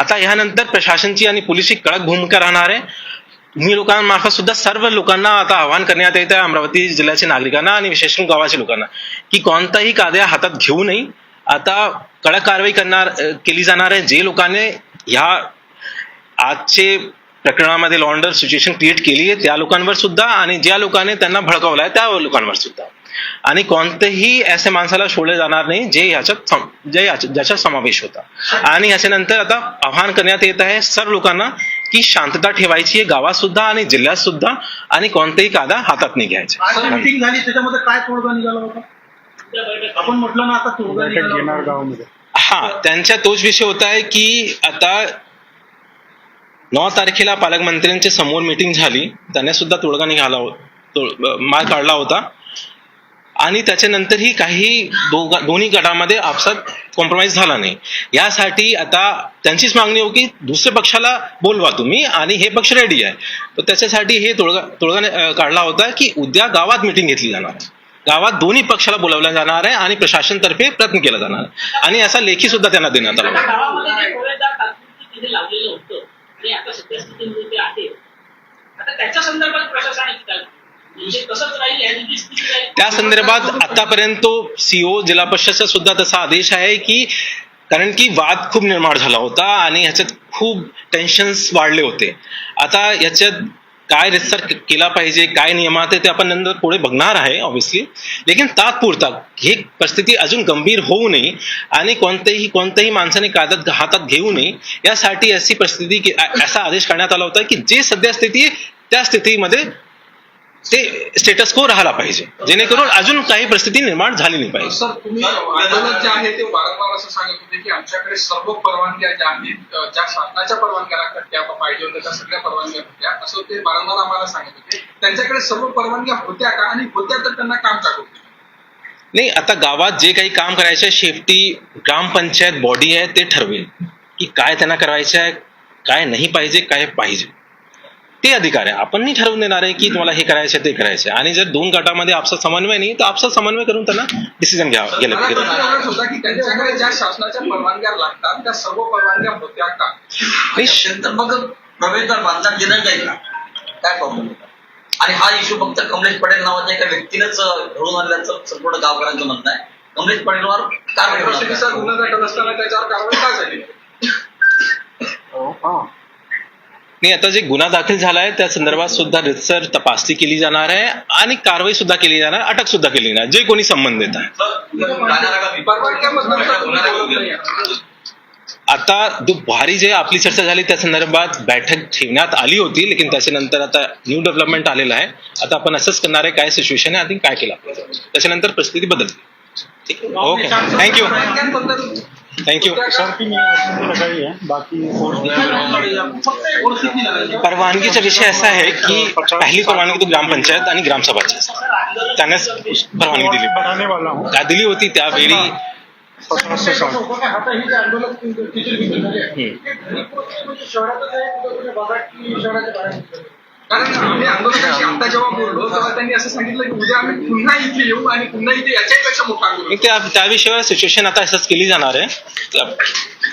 आता ह्यानंतर प्रशासनची आणि पोलिसची कडक भूमिका राहणार आहे. मी लोकांमार्फत सुद्धा सर्व लोकांना आता आवाहन करण्यात येत आहे अमरावती जिल्ह्याच्या नागरिकांना आणि विशेष करून गावाच्या लोकांना की कोणताही कायदा हातात घेऊ नये. आता कडक कारवाई करणार केली जाणार आहे. जे लोकांनी ह्या आजचे प्रकरणामध्ये लॉन्डर सिच्युएशन क्रिएट केली आहे त्या लोकांवर सुद्धा आणि ज्या लोकांनी त्यांना भडकवलं आहे त्या लोकांवर सुद्धा. आणि कोणत्याही असे माणसाला सोडले जाणार नाही जे ह्याच्यात सम- जे ज्याच्यात समावेश होता. आणि ह्याच्यानंतर आता आवाहन करण्यात येत आहे सर्व लोकांना की शांतता ठेवायची आहे गावात सुद्धा आणि जिल्ह्यात सुद्धा आणि कोणतेही कायदा हातात नाही घ्यायचे. मीटिंग झाली त्याच्यामध्ये काय तोडगा निघाला होता? आपण म्हटलं ना आता तोडगा. हा त्यांचा तोच विषय होता आहे की आता नऊ तारखेला पालकमंत्र्यांच्या समोर मीटिंग झाली. त्यांनी सुद्धा तोडगा निघाला हो- माल मार काढला होता. आणि त्याच्यानंतरही काही दोघा दोन्ही गटामध्ये आपसात कॉम्प्रोमाइज झाला नाही. यासाठी आता त्यांचीच मागणी होती की दुसऱ्या पक्षाला बोलवा तुम्ही आणि हे पक्ष रेडी आहे. तर त्याच्यासाठी हे तोडगा तोडगा काढला होता की उद्या गावात मीटिंग घेतली जाणार. आहे गावात दोन्ही पक्षाला बोलावलं जाणार आहे आणि प्रशासनतर्फे प्रयत्न केला जाणार आहे. आणि असा लेखी सुद्धा त्यांना देण्यात आला. आणि आता सद्यस्थितीमध्ये ते आहे. आता त्याच्या संदर्भात प्रशासनाने काय? म्हणजे त्या संदर्भात आतापर्यंत सीओ जिल्हा परिषदचा सुद्धा तसा आदेश आहे की कारण की वाद खूप निर्माण झाला होता आणि ह्याच्यात खूप टेन्शन्स वाढले होते. आता याच्यात काय रिसर केला पाहिजे काय नियमात आहे ते आपण नंतर पुढे बघणार आहे ऑब्व्हियसली लेकिन तात्पुरता ही परिस्थिती अजून गंभीर होऊ नये आणि कोणत्याही कोणत्याही माणसाने कायद्यात हातात घेऊ नये यासाठी अशी परिस्थिती असा आदेश करण्यात आला होता की जे सध्या स्थिती त्या स्थितीमध्ये ते स्टेटस को राहिला पाहिजे. जेणेकरून अजून काही परिस्थिती निर्माण झाली नाही पाहिजे. सर तुम्ही आंदोलन जे आहे ते वारंवार असं सांगत होते की आमच्याकडे सर्व परवानग्या ज्या आहेत ज्या शासनाच्या परवानग्या लागतात त्या पाहिजे होत्या त्या सगळ्या परवानग्या होत्या. असं ते वारंवार आम्हाला सांगत होते त्यांच्याकडे सर्व परवानग्या होत्या का? आणि होत्या तर त्यांना काम दिलं? नाही आता गावात जे काही काम करायचं आहे शेवटी ग्रामपंचायत बॉडी आहे ते ठरवेल की काय त्यांना करायचं आहे काय नाही पाहिजे काय पाहिजे. ते अधिकार आहे. आपण नाही ठरवून देणार आहे की तुम्हाला हे करायचं ते करायचं. आणि जर दोन गटामध्ये आपसा समन्वय नाही तर आपसा समन्वय करून त्यांना डिसिजन घ्यावा गेलं त्यांच्याकडे ज्या शासनाच्या परवानग्या लागतात त्या सर्व परवानग्या होत्या का? मग प्रवेशद्वार काय प्रॉब्लेम होता? आणि हा इश्यू फक्त कमलेश पटेल नावाच्या एका व्यक्तीनेच घडून आणल्याचं संपूर्ण गावकऱ्यांचं म्हणणं आहे. कमलेश पटेलवर कारवाई. गुन्हा दाखल असताना त्याच्यावर कारवाई का झाली? नाही आता जे गुन्हा दाखल झाला आहे त्या संदर्भात सुद्धा रितसर तपासणी केली जाणार आहे आणि कारवाई सुद्धा केली जाणार अटक सुद्धा केली जाणार जे कोणी संबंधित आहे. आता दुपारी जे आपली चर्चा झाली त्या संदर्भात बैठक ठेवण्यात आली होती लेकिन त्याच्यानंतर आता न्यू डेव्हलपमेंट आलेलं आहे. आता आपण असंच करणार आहे काय सिच्युएशन आहे आणि काय केलं. त्याच्यानंतर परिस्थिती बदलते. ठीक. आहे ओके थँक्यू परवानग्यांबद्दल थँक्यू फक्त परिस्थिती नाही. परवानगीचा विषय असा आहे की पहिली परवानगी तो ग्रामपंचायत आणि ग्रामसभाची त्यानेच परवानगी दिली बनाने वाला हूँ त्या दिली होती त्यावेळी पचास से साठ लोकांना आता ही जे आंदोलन किती दिवस झाले आहे, ते घरी पोहोचले म्हणजे शहरातच आहे कारण आम्ही आंदोलनाशी आता जेव्हा बोललो तेव्हा त्यांनी असं सांगितलं की उद्या आम्ही पुन्हा इथे येऊ आणि पुन्हा इथे याच्यापेक्षा मोठं आंदोलन त्या त्या विषयावर सिच्युएशन आता असंच केली जाणार आहे.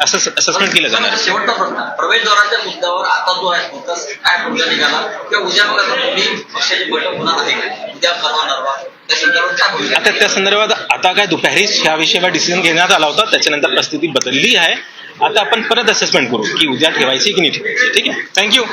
असं असेसमेंट केलं जाणार आहे. शेवटचा प्रश्न. प्रवेशद्वाराच्या मुद्द्यावर आता जो आहे फोकस काय मुद्दा निघाला? किंवा उद्या आता दोन्ही पक्षाची बैठक होणार आहे. का? उद्या परवा नरवा त्या संदर्भात काय भूमिका आता त्या संदर्भात आता काय दुपारीच ह्या विषयावर डिसिजन घेण्यात आला होता. त्याच्यानंतर परिस्थिती बदलली आहे. आता आपण परत असेसमेंट करू की उद्या ठेवायची की नाही ठेवायची. ठीक आहे? थँक्यू